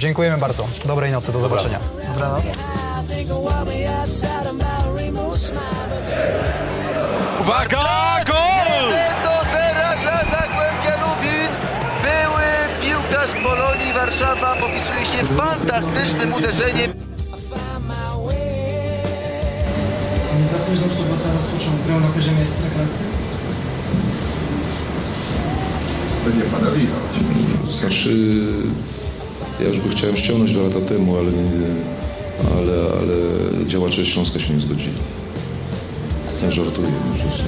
Dziękujemy bardzo. Dobrej nocy, do zobaczenia. Dobranoc. Uwaga, gol! 1 do 0 dla Zagłębia Lubin. Były piłkarz Polonii Warszawa popisuje się fantastycznym uderzeniem. Za późno sobota rozpoczął grę na poziomie ekstraklasy. Będzie pana widać. Znaczy, ja już by chciałem ściągnąć dwa lata temu, ale, ale, ale działacze Śląska się nie zgodzili. Nie żartuję. oczywiście.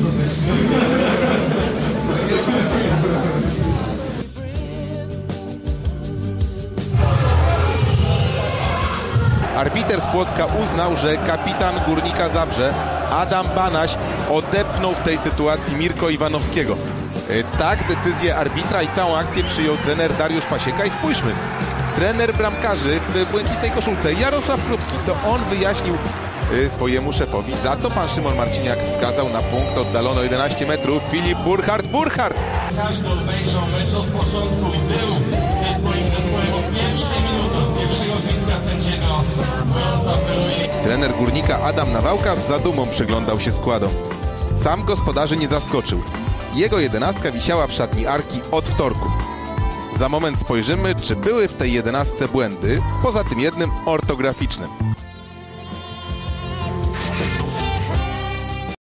Arbiter z Płocka uznał, że kapitan Górnika Zabrze, Adam Banaś, odepchnął w tej sytuacji Mirko Iwanowskiego. E, Tak, decyzję arbitra i całą akcję przyjął trener Dariusz Pasieka i spójrzmy. Trener bramkarzy w błękitnej koszulce Jarosław Krupski, to on wyjaśnił e, swojemu szefowi, za co pan Szymon Marciniak wskazał na punkt oddalono 11 metrów. Filip Burchardt, Burchardt! Każdy obejrzał mecz od początku i był ze swoim zespołem od pierwszej minuty, od pierwszego gwizdka sędziego. Trener górnika Adam Nawałka z zadumą przyglądał się składom. Sam gospodarzy nie zaskoczył. Jego jedenastka wisiała w szatni Arki od wtorku. Za moment spojrzymy, czy były w tej jedenastce błędy, poza tym jednym ortograficznym.